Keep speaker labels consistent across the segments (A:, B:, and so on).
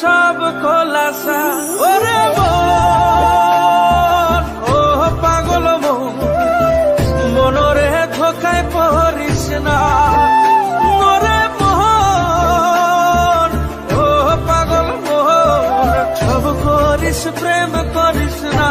A: সব খোলাসা। ওরে ও পাগল মন মনরে ধোকায় পড়িস না। প্রেম করিস না।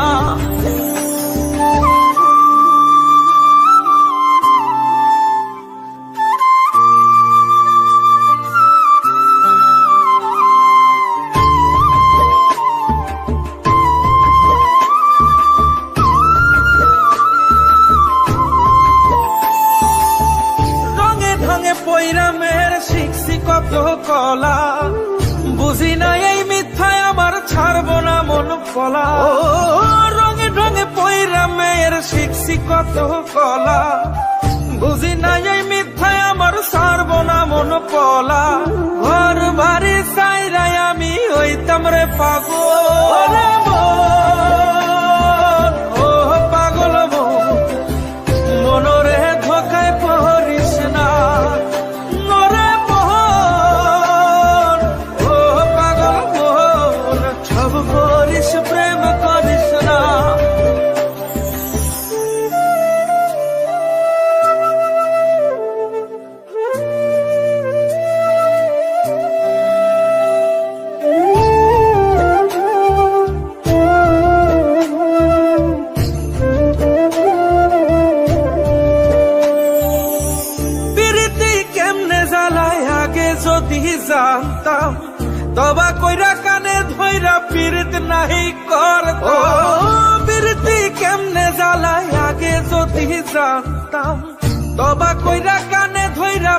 A: পৈরা মেয়ের শিখছি কত কলা। বুঝি না এই মিথ্যায় আমার ছাড়বো না মন কলা। রঙে ঢঙে পৈরা মেয়ের শিখছি কত কলা। বুঝি না এই মিথ্যায় আমার ছাড়বো না মন কলা। ঘর বাড়ি সাইরাই আমি হইতাম রে পাগল। করিস প্রেম করিস না যদি জানতাম তবা কইরা ভৈরা পীড়িত নাহি করতো বীরতি কেমনে জ্বালায় আগে যদি জানতাম। তবা কইরা কানে ধৈরা